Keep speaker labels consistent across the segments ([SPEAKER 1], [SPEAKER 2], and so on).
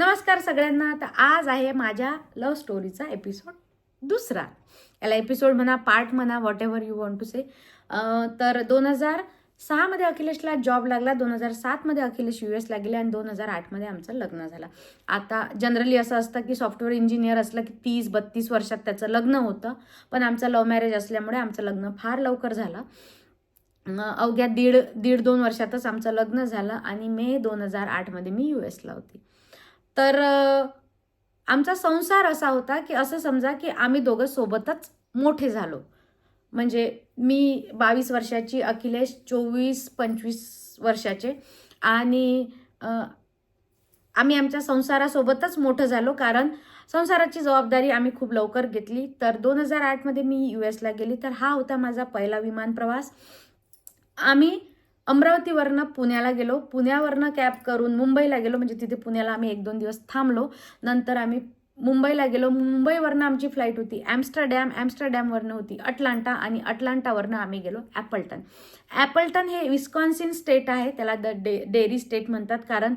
[SPEAKER 1] नमस्कार सगळ्यांना. तर आज आहे माझ्या लव्ह स्टोरीचा एपिसोड दुसरा. याला एपिसोड म्हणा पार्ट म्हणा whatever you want to say तर दोन हजार सहामध्ये अखिलेशला जॉब लागला दोन हजार सातमध्ये अखिलेश यू एसला गेले आणि दोन हजार आठमध्ये आमचं लग्न झालं. आता जनरली असं असतं की सॉफ्टवेअर इंजिनियर असलं की तीस बत्तीस वर्षात त्याचं लग्न होतं पण आमचं लव्ह मॅरेज असल्यामुळे आमचं लग्न फार लवकर झालं. अवघ्या दीड दीड दोन वर्षातच आमचं लग्न झालं आणि मे दोन हजार आठमध्ये मी यू एसला होती. तर आमचा संसार असा होता की असं समजा की आम्ही दोघं सोबतच मोठे झालो. म्हणजे मी बावीस वर्षाची अखिलेश चोवीस पंचवीस वर्षाचे आणि आम्ही आमच्या संसारासोबतच मोठं झालो कारण संसाराची जबाबदारी आम्ही खूप लवकर घेतली. तर दोन हजार आठमध्ये मी यू एसला गेली. तर हा होता माझा पहिला विमान प्रवास. आम्ही अमरावतीवरनं पुण्याला गेलो. पुण्यावरनं कॅब करून मुंबईला गेलो. म्हणजे तिथे पुण्याला आम्ही एक दोन दिवस थांबलो. नंतर आम्ही मुंबईला गेलो. मुंबईवरनं आमची फ्लाईट होती ॲम्स्टरडॅम. ॲम्स्टरडॅमवरनं होती अटलांटा आणि अटलांटावरनं आम्ही गेलो ॲपल्टन. ॲपल्टन हे विस्कॉन्सिन स्टेट आहे. त्याला द डे डेअरी स्टेट म्हणतात. कारण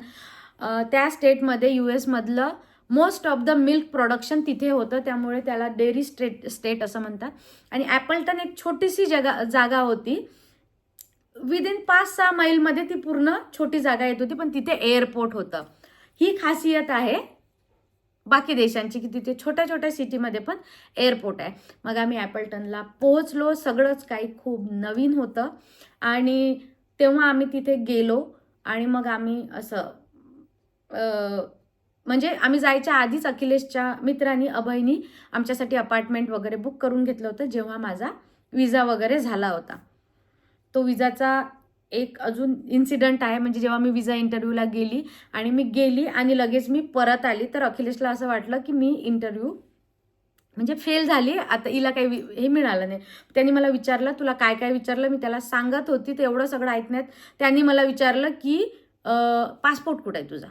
[SPEAKER 1] त्या स्टेटमध्ये U एसमधलं most of the milk production तिथे होतं. त्यामुळे त्याला डेअरी स्टेट स्टेट असं म्हणतात. आणि ॲपल्टन एक छोटीशी जगा जागा होती. विदिन पाच सहा मैलमध्ये ती पूर्ण छोटी जागा येत होती पण तिथे एअरपोर्ट होतं. ही खासियत आहे बाकी देशांची की तिथे छोट्या छोट्या सिटीमध्ये पण एअरपोर्ट आहे. मग आम्ही ॲपलटनला पोहोचलो सगळंच काही खूप नवीन होतं. आणि तेव्हा आम्ही तिथे गेलो आणि मग आम्ही असं म्हणजे आम्ही जायच्या आधीच अखिलेशच्या मित्रांनी अभयनी आमच्यासाठी अपार्टमेंट वगैरे बुक करून घेतलं होतं जेव्हा माझा विजा वगैरे झाला होता. तो विजाचा एक अजून इन्सिडंट आहे. म्हणजे जेव्हा मी विजा इंटरव्ह्यूला गेली आणि मी गेली आणि लगेच मी परत आली तर अखिलेशला असं वाटलं की मी इंटरव्ह्यू म्हणजे फेल झाली. आता हिला काही वि- हे मिळालं नाही. त्यांनी मला विचारलं तुला काय काय विचारलं? मी त्याला सांगत होती. ते एवढं सगळं ऐकण्यात त्यांनी मला विचारलं की पासपोर्ट कुठं आहे तुझा?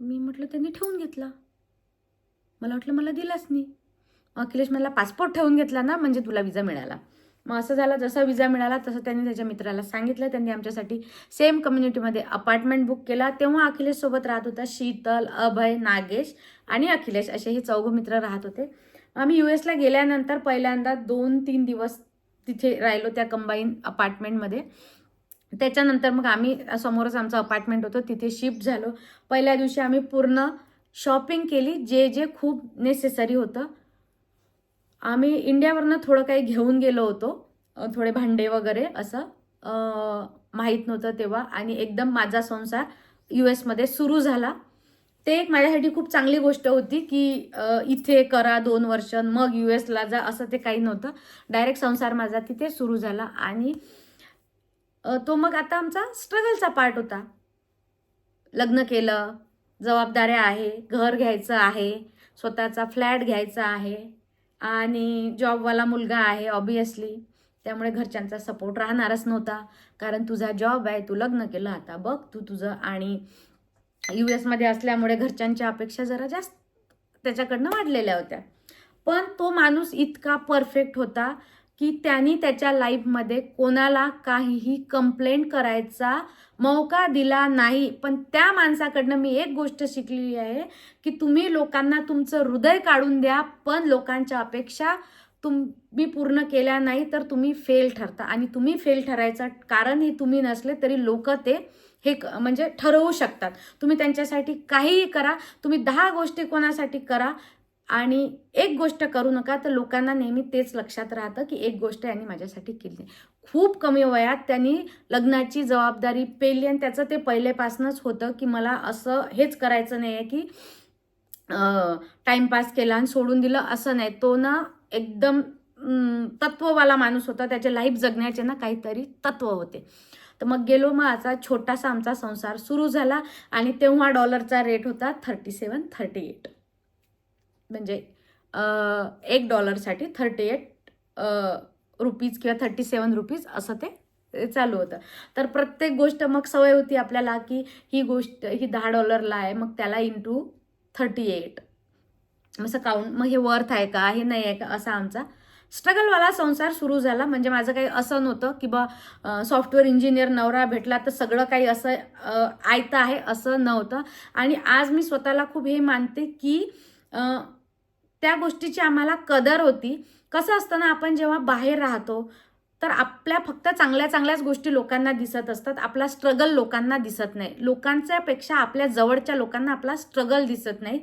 [SPEAKER 1] मी म्हटलं त्यांनी ठेवून घेतला. मला वाटलं मला दिलाच नाही. अखिलेश मला पासपोर्ट ठेवून घेतला ना? म्हणजे तुला विजा मिळाला. मग असं झालं जसा विजा मिळाला तसं त्यांनी त्याच्या मित्राला सांगितलं. त्यांनी आमच्यासाठी सेम कम्युनिटीमध्ये अपार्टमेंट बुक केला. तेव्हा अखिलेशसोबत राहत होता शीतल अभय नागेश आणि अखिलेश. असे हे चौघ मित्र राहत होते. आम्ही यू एसला गेल्यानंतर पहिल्यांदा दोन तीन दिवस तिथे राहिलो त्या कंबाईन अपार्टमेंटमध्ये त्याच्यानंतर मग आम्ही समोरच आमचं अपार्टमेंट होतं. तिथे शिफ्ट झालो. पहिल्या दिवशी आम्ही पूर्ण शॉपिंग केली. जे जे खूप नेसेसरी होतं. आम्ही इंडियावरनं थोडं काही घेऊन गेलो होतो थोडे भांडे वगैरे असं माहीत नव्हतं तेव्हा. आणि एकदम माझा संसार यू एसमध्ये सुरू झाला. ते एक माझ्यासाठी खूप चांगली गोष्ट होती की इथे करा दोन वर्ष मग यू एसला जा असं ते काही नव्हतं. डायरेक्ट संसार माझा तिथे सुरू झाला. आणि तो मग आता आमचा स्ट्रगलचा पार्ट होता. लग्न केलं जबाबदाऱ्या आहे घर घ्यायचं आहे स्वतःचा फ्लॅट घ्यायचा आहे. आणि जॉबवाला मुलगा आहे ऑबियसली त्यामुळे घरच्यांचा सपोर्ट राहणारच नव्हता. कारण तुझा जॉब आहे तू लग्न केलं आता बघ तू तुझं. आणि यू एसमध्ये असल्यामुळे घरच्यांच्या अपेक्षा जरा जास्त त्याच्याकडनं वाढलेल्या होत्या. पण तो माणूस इतका परफेक्ट होता. की त्यांनी त्याच्या लाईफमध्ये कोणाला काहीही कंप्लेंट करायचा मौका दिला नाही. पण त्या माणसाकडनं मी एक गोष्ट शिकलेली आहे की तुम्ही लोकांना तुमचं हृदय काढून द्या पण लोकांच्या अपेक्षा तुम्ही पूर्ण केल्या नाही तर तुम्ही फेल ठरता. आणि तुम्ही फेल ठरायचं कारण हे तुम्ही नसले तरी लोक ते हे क- म्हणजे ठरवू शकतात. तुम्ही त्यांच्यासाठी काहीही करा तुम्ही दहा गोष्टी कोणासाठी करा आणि एक गोष्ट करू नका तर लोकांना नेहमी तेच लक्षात राहतं की एक गोष्ट यांनी माझ्यासाठी केली. खूप कमी वयात त्यांनी लग्नाची जबाबदारी पेली आणि त्याचं ते पहिलेपासूनच होतं की मला असं हेच करायचं नाही आहे की टाइमपास केला आणि सोडून दिलं असं नाही. तो ना एकदम तत्ववाला माणूस होता. त्याचे लाईफ जगण्याचे ना काहीतरी तत्व होते. तर मग गेलो मग असा छोटासा आमचा संसार सुरू झाला आणि तेव्हा डॉलरचा रेट होता थर्टी सेवन थर्टी एट म्हणजे एक डॉलरसाठी थर्टी एट रुपीज किंवा थर्टी सेवन रुपीज असं ते चालू होतं. तर प्रत्येक गोष्ट मग सवय होती आपल्याला की ही गोष्ट ही दहा डॉलरला आहे मग त्याला इंटू थर्टी एट असं काउंट मग हे वर्थ आहे का हे नाही आहे का असा आमचा स्ट्रगलवाला संसार सुरू झाला. म्हणजे माझं काही असं नव्हतं की बा सॉफ्टवेअर इंजिनियर नवरा भेटला तर सगळं काही असं आयतं आहे असं नव्हतं. आणि आज मी स्वतःला खूप हे मानते की त्या गोष्टीची आम्हाला कदर होती. कसं असतं ना आपण जेव्हा बाहेर राहतो तर आपल्या फक्त चांगल्या चांगल्याच गोष्टी लोकांना दिसत असतात. आपला स्ट्रगल लोकांना दिसत नाही. लोकांच्यापेक्षा आपल्या जवळच्या लोकांना आपला स्ट्रगल दिसत नाही.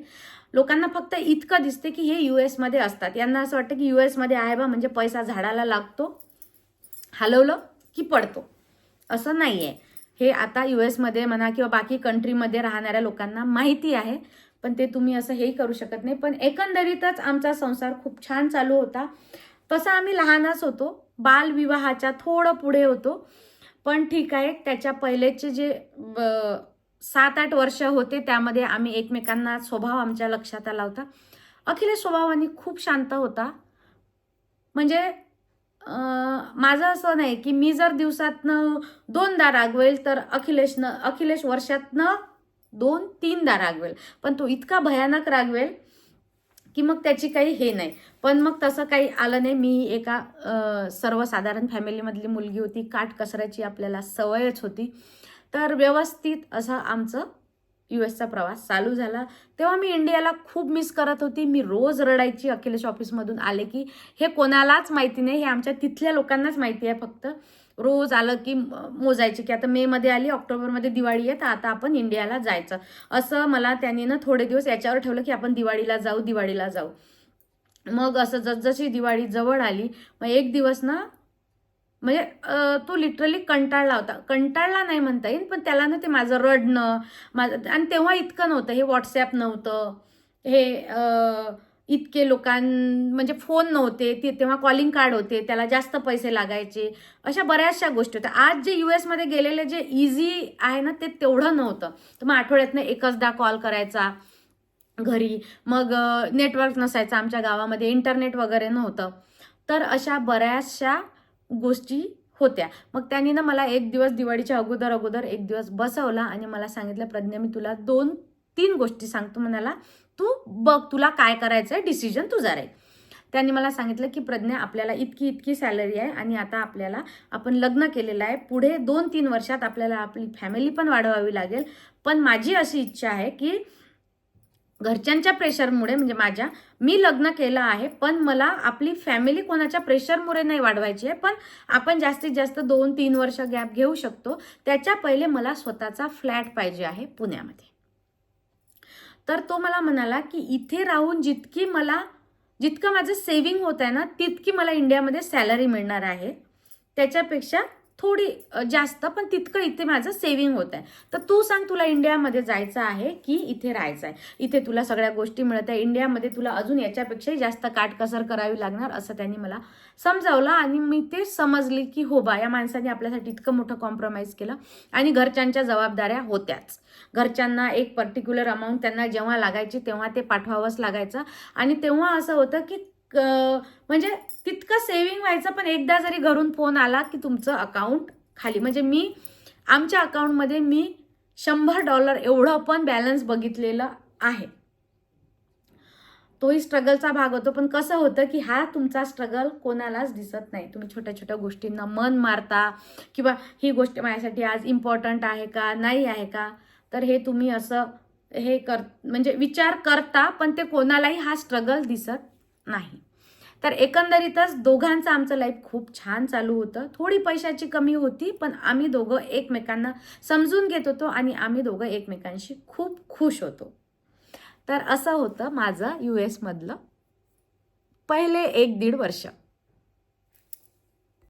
[SPEAKER 1] लोकांना फक्त इतकं दिसते की हे यू एसमध्ये असतात. यांना असं वाटतं की यू एसमध्ये आहे बा म्हणजे पैसा झाडाला लागतो हलवलं की पडतो. असं नाही आहे हे आता यू एसमध्ये म्हणा किंवा बाकी कंट्रीमध्ये राहणाऱ्या लोकांना माहिती आहे. पण ते तुम्ही असं हेही करू शकत नाही. पण एकंदरीतच आमचा संसार खूप छान चालू होता. तसं आम्ही लहानच होतो. बालविवाहाच्या थोडं पुढे होतो. पण ठीक आहे त्याच्या पहिलेचे जे सात आठ वर्ष होते त्यामध्ये आम्ही एकमेकांना स्वभाव आमच्या लक्षात आला होता. अखिलेश स्वभावाने खूप शांत होता. म्हणजे माझं असं नाही की मी जर दिवसातनं दोनदा रागवेल तर अखिलेशनं अखिलेश वर्षातनं दोन तीनदा रागवेल. पण तो इतका भयानक रागवेल की मग त्याची काही हे नाही. पण मग तसं काही आलं नाही. मी एका सर्वसाधारण फॅमिलीमधली मुलगी होती. काट कसराची आपल्याला सवयच होती. तर व्यवस्थित असं आमचं यू एसचा प्रवास चालू झाला. तेव्हा मी इंडियाला खूप मिस करत होती. मी रोज रडायची अखिलेश ऑफिसमधून आले की हे कोणालाच माहिती नाही. हे आमच्या तिथल्या लोकांनाच माहिती आहे फक्त. रोज आलं की मोजायचे मोजायची. की आता मेमध्ये आली ऑक्टोबरमध्ये दिवाळी आहे तर आता आपण इंडियाला जायचं. असं मला त्यांनी ना थोडे दिवस याच्यावर ठेवलं की आपण दिवाळीला जाऊ दिवाळीला जाऊ. मग असं जसजशी दिवाळी जवळ आली मग एक दिवस ना म्हणजे तो लिटरली कंटाळला होता. कंटाळला नाही म्हणता येईल पण त्याला ना ते माझं रडणं माझं आणि तेव्हा इतकं नव्हतं. हे व्हॉट्सॲप नव्हतं. हे इतके लोकां म्हणजे फोन नव्हते ते तेव्हा कॉलिंग कार्ड होते त्याला जास्त पैसे लागायचे अशा बऱ्याचशा गोष्टी होत्या. आज जे यू एसमध्ये गेलेले जे इझी आहे ना ते तेवढं नव्हतं. तर मग आठवड्यातनं एकचदा कॉल करायचा घरी मग नेटवर्क नसायचं आमच्या गावामध्ये इंटरनेट वगैरे नव्हतं. तर अशा बऱ्याचशा गोष्टी होत्या. मग त्यांनी ना मला एक दिवस दिवाळीच्या अगोदर अगोदर एक दिवस बसवला आणि मला सांगितलं प्रज्ञा मी तुला दोन तीन गोष्टी सांगतो म्हणाला. तू बघ तुला काय करायचं आहे डिसिजन तुझा राहील. त्यांनी मला सांगितलं की प्रज्ञा आपल्याला इतकी इतकी सॅलरी आहे आणि आता आपल्याला आपण लग्न केलेलं आहे. पुढे दोन तीन वर्षात आपल्याला आपली फॅमिली पण वाढवावी लागेल. पण माझी अशी इच्छा आहे की घरच्यांच्या प्रेशरमुळे म्हणजे माझ्या मी लग्न केलं आहे पण मला आपली फॅमिली कोणाच्या प्रेशरमुळे नाही वाढवायची आहे. पण आपण जास्तीत जास्त दोन तीन वर्ष गॅप घेऊ शकतो. त्याच्या पहिले मला स्वतःचा फ्लॅट पाहिजे आहे पुण्यामध्ये. तर तो मला म्हणाला की इथे राहून जितकी मला जितकं माझं सेव्हिंग होत आहे ना तितकी मला इंडियामध्ये सॅलरी मिळणार आहे. त्याच्यापेक्षा थोडी जास्त पण तितकं इथे माझं सेव्हिंग होत आहे. तर तू सांग तुला इंडियामध्ये जायचं आहे की इथे राहायचं आहे? इथे तुला सगळ्या गोष्टी मिळत आहे. इंडियामध्ये तुला अजून याच्यापेक्षाही जास्त काटकसर करावी लागणार असं त्यांनी मला समजावलं आणि मी ते समजली की हो बा या माणसाने आपल्यासाठी इतकं मोठं कॉम्प्रोमाइज केलं आणि घरच्यांच्या जबाबदाऱ्या होत्याच. घरच्यांना एक पर्टिक्युलर अमाऊंट त्यांना जेव्हा लागायची तेव्हा ते पाठवावंच लागायचं. आणि तेव्हा असं होतं की म्हणजे तितकं सेव्हिंग व्हायचं पण एकदा जरी घरून फोन आला की तुमचं अकाउंट खाली. म्हणजे मी आमच्या अकाउंटमध्ये मी शंभर डॉलर एवढं पण बॅलन्स बघितलेलं आहे. तोही स्ट्रगलचा भाग होतो पण कसं होतं की हा तुमचा स्ट्रगल कोणालाच दिसत नाही. तुम्ही छोट्या छोट्या गोष्टींना मन मारता किंवा ही गोष्ट माझ्यासाठी आज इम्पॉर्टंट आहे का नाही आहे का? तर हे तुम्ही असं हे कर म्हणजे विचार करता पण ते कोणालाही हा स्ट्रगल दिसत नाही. तर एकंदरीतच दोघांचं आमचं लाईफ खूप छान चालू होतं. थोडी पैशाची कमी होती पण आम्ही दोघं एकमेकांना समजून घेत होतो आणि आम्ही दोघं एकमेकांशी खूप खुश होतो. तर असं होतं माझं यू एसमधलं पहिले एक दीड वर्ष.